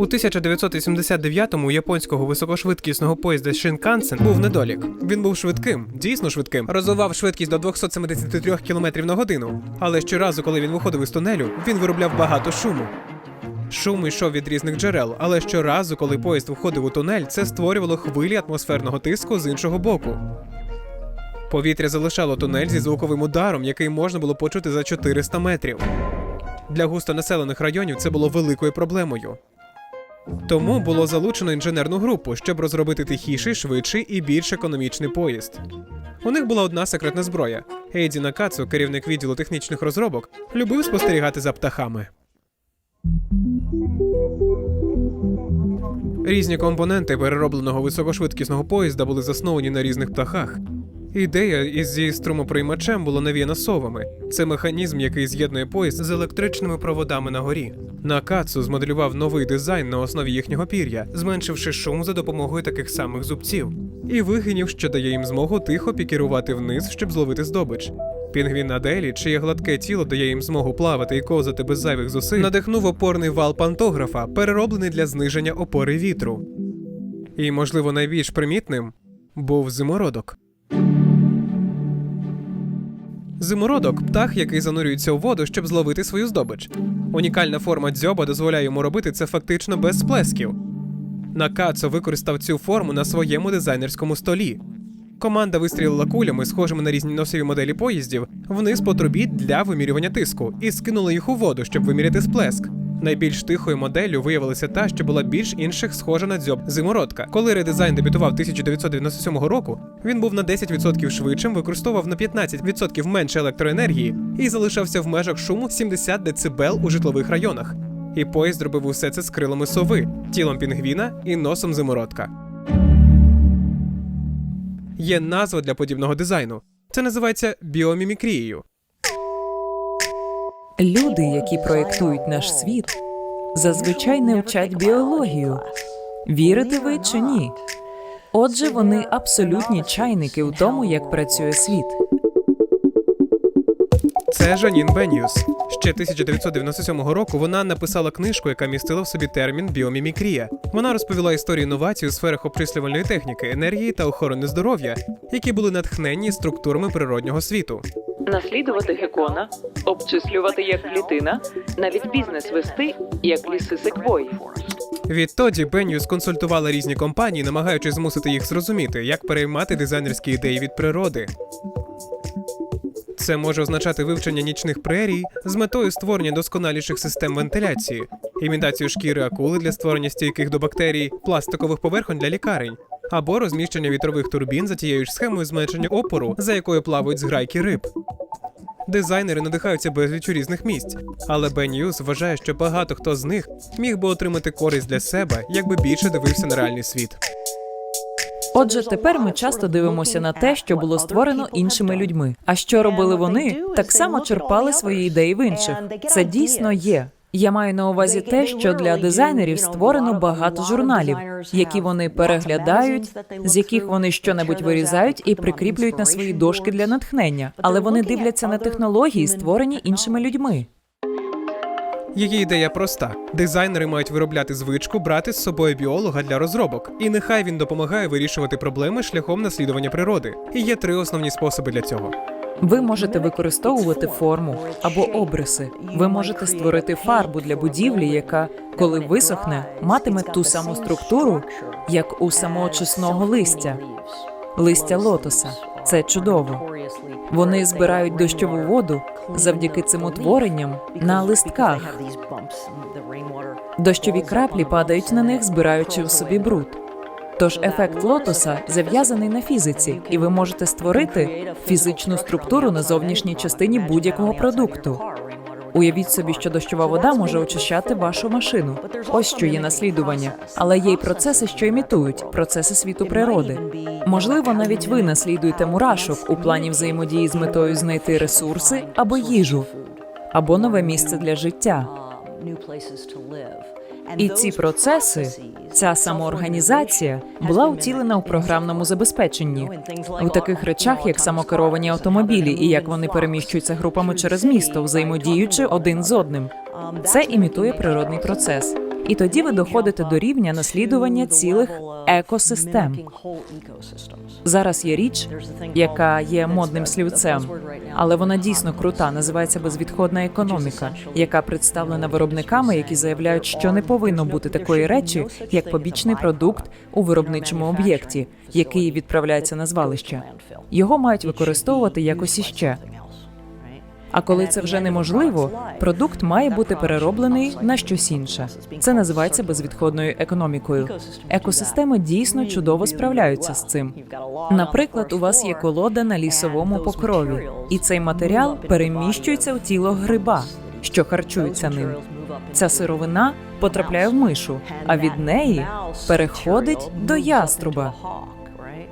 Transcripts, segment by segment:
У 1979-му у японського високошвидкісного поїзда Шинкансен був недолік. Він був швидким, дійсно швидким, розвивав швидкість до 273 км на годину. Але щоразу, коли він виходив із тунелю, він виробляв багато шуму. Шум йшов від різних джерел, але щоразу, коли поїзд входив у тунель, це створювало хвилі атмосферного тиску з іншого боку. Повітря залишало тунель зі звуковим ударом, який можна було почути за 400 метрів. Для густонаселених районів це було великою проблемою. Тому було залучено інженерну групу, щоб розробити тихіший, швидший і більш економічний поїзд. У них була одна секретна зброя. Ейді Накацу, керівник відділу технічних розробок, любив спостерігати за птахами. Різні компоненти переробленого високошвидкісного поїзда були засновані на різних птахах. Ідея із зі струмоприймачем була навіяна совами. Це механізм, який з'єднує поїзд з електричними проводами на горі. Накацу змоделював новий дизайн на основі їхнього пір'я, зменшивши шум за допомогою таких самих зубців, і вигинів, що дає їм змогу тихо пікірувати вниз, щоб зловити здобич. Пінгвін Аделі, чиє гладке тіло дає їм змогу плавати і ковзати без зайвих зусиль, надихнув опорний вал пантографа, перероблений для зниження опори вітру. І, можливо, найбільш примітним був зимородок. Зимородок птах, який занурюється у воду, щоб зловити свою здобич. Унікальна форма дзьоба дозволяє йому робити це фактично без сплесків. Накацо використав цю форму на своєму дизайнерському столі. Команда вистрілила кулями, схожими на різні носові моделі поїздів, вниз по трубі для вимірювання тиску і скинули їх у воду, щоб виміряти сплеск. Найбільш тихою моделлю виявилася та, що була більш інших схожа на дзьоб зимородка. Коли редизайн дебютував 1997 року, він був на 10% швидшим, використовував на 15% менше електроенергії і залишався в межах шуму 70 дБ у житлових районах. І поїзд зробив усе це з крилами сови, тілом пінгвіна і носом зимородка. Є назва для подібного дизайну. Це називається біомімікрією. Люди, які проєктують наш світ, зазвичай не вчать біологію. Вірите ви чи ні? Отже, вони абсолютні чайники у тому, як працює світ. Це Жанін Бенюс. Ще 1997 року вона написала книжку, яка містила в собі термін біомімікрія. Вона розповіла історію інновацій у сферах обчислювальної техніки, енергії та охорони здоров'я, які були натхненні структурами природнього світу. Наслідувати гекона, обчислювати як клітина, навіть бізнес вести як ліси секвої. Відтоді Бенюс консультувала різні компанії, намагаючись змусити їх зрозуміти, як переймати дизайнерські ідеї від природи. Це може означати вивчення нічних прерій з метою створення досконаліших систем вентиляції, імітацію шкіри акули для створення стійких до бактерій, пластикових поверхонь для лікарень, або розміщення вітрових турбін за тією ж схемою зменшення опору, за якою плавають зграйки риб. Дизайнери надихаються безлічу різних місць, але Бен Юс вважає, що багато хто з них міг би отримати користь для себе, якби більше дивився на реальний світ. Отже, тепер ми часто дивимося на те, що було створено іншими людьми. А що робили вони, так само черпали свої ідеї в інших. Це дійсно є. Я маю на увазі те, що для дизайнерів створено багато журналів, які вони переглядають, з яких вони щонебудь вирізають і прикріплюють на свої дошки для натхнення. Але вони дивляться на технології, створені іншими людьми. Її ідея проста: дизайнери мають виробляти звичку брати з собою біолога для розробок, і нехай він допомагає вирішувати проблеми шляхом наслідування природи. І є три основні способи для цього. Ви можете використовувати форму або обриси. Ви можете створити фарбу для будівлі, яка, коли висохне, матиме ту саму структуру, як у самоочисного листя, листя лотоса. Це чудово. Вони збирають дощову воду завдяки цим утворенням на листках. Дощові краплі падають на них, збираючи в собі бруд. Тож ефект лотоса зав'язаний на фізиці, і ви можете створити фізичну структуру на зовнішній частині будь-якого продукту. Уявіть собі, що дощова вода може очищати вашу машину. Ось що є наслідування, але є й процеси, що імітують процеси світу природи. Можливо, навіть ви наслідуєте мурашок у плані взаємодії з метою знайти ресурси або їжу, або нове місце для життя. І ці процеси, ця самоорганізація була втілена у програмному забезпеченні у таких речах, як самокеровані автомобілі, і як вони переміщуються групами через місто, взаємодіючи один з одним. Це імітує природний процес. І тоді ви доходите до рівня наслідування цілих екосистем. Зараз є річ, яка є модним слівцем, але вона дійсно крута. Називається безвідходна економіка, яка представлена виробниками, які заявляють, що не повинно бути такої речі, як побічний продукт у виробничому об'єкті, який відправляється на звалище. Його мають використовувати якось іще. А коли це вже неможливо, продукт має бути перероблений на щось інше. Це називається безвідходною економікою. Екосистеми дійсно чудово справляються з цим. Наприклад, у вас є колода на лісовому покрові, і цей матеріал переміщується в тіло гриба, що харчується ним. Ця сировина потрапляє в мишу, а від неї переходить до яструба.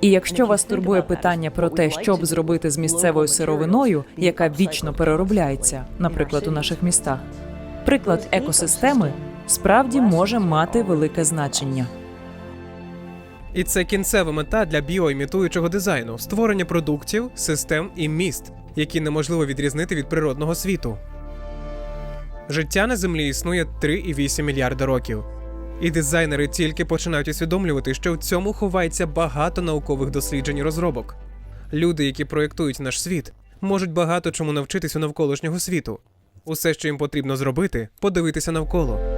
І якщо вас турбує питання про те, що б зробити з місцевою сировиною, яка вічно переробляється, наприклад, у наших містах, приклад екосистеми справді може мати велике значення. І це кінцева мета для біоімітуючого дизайну створення продуктів, систем і міст, які неможливо відрізнити від природного світу. Життя на землі існує 3,8 мільярда років. І дизайнери тільки починають усвідомлювати, що в цьому ховається багато наукових досліджень і розробок. Люди, які проєктують наш світ, можуть багато чому навчитись у навколишнього світу. Усе, що їм потрібно зробити, подивитися навколо.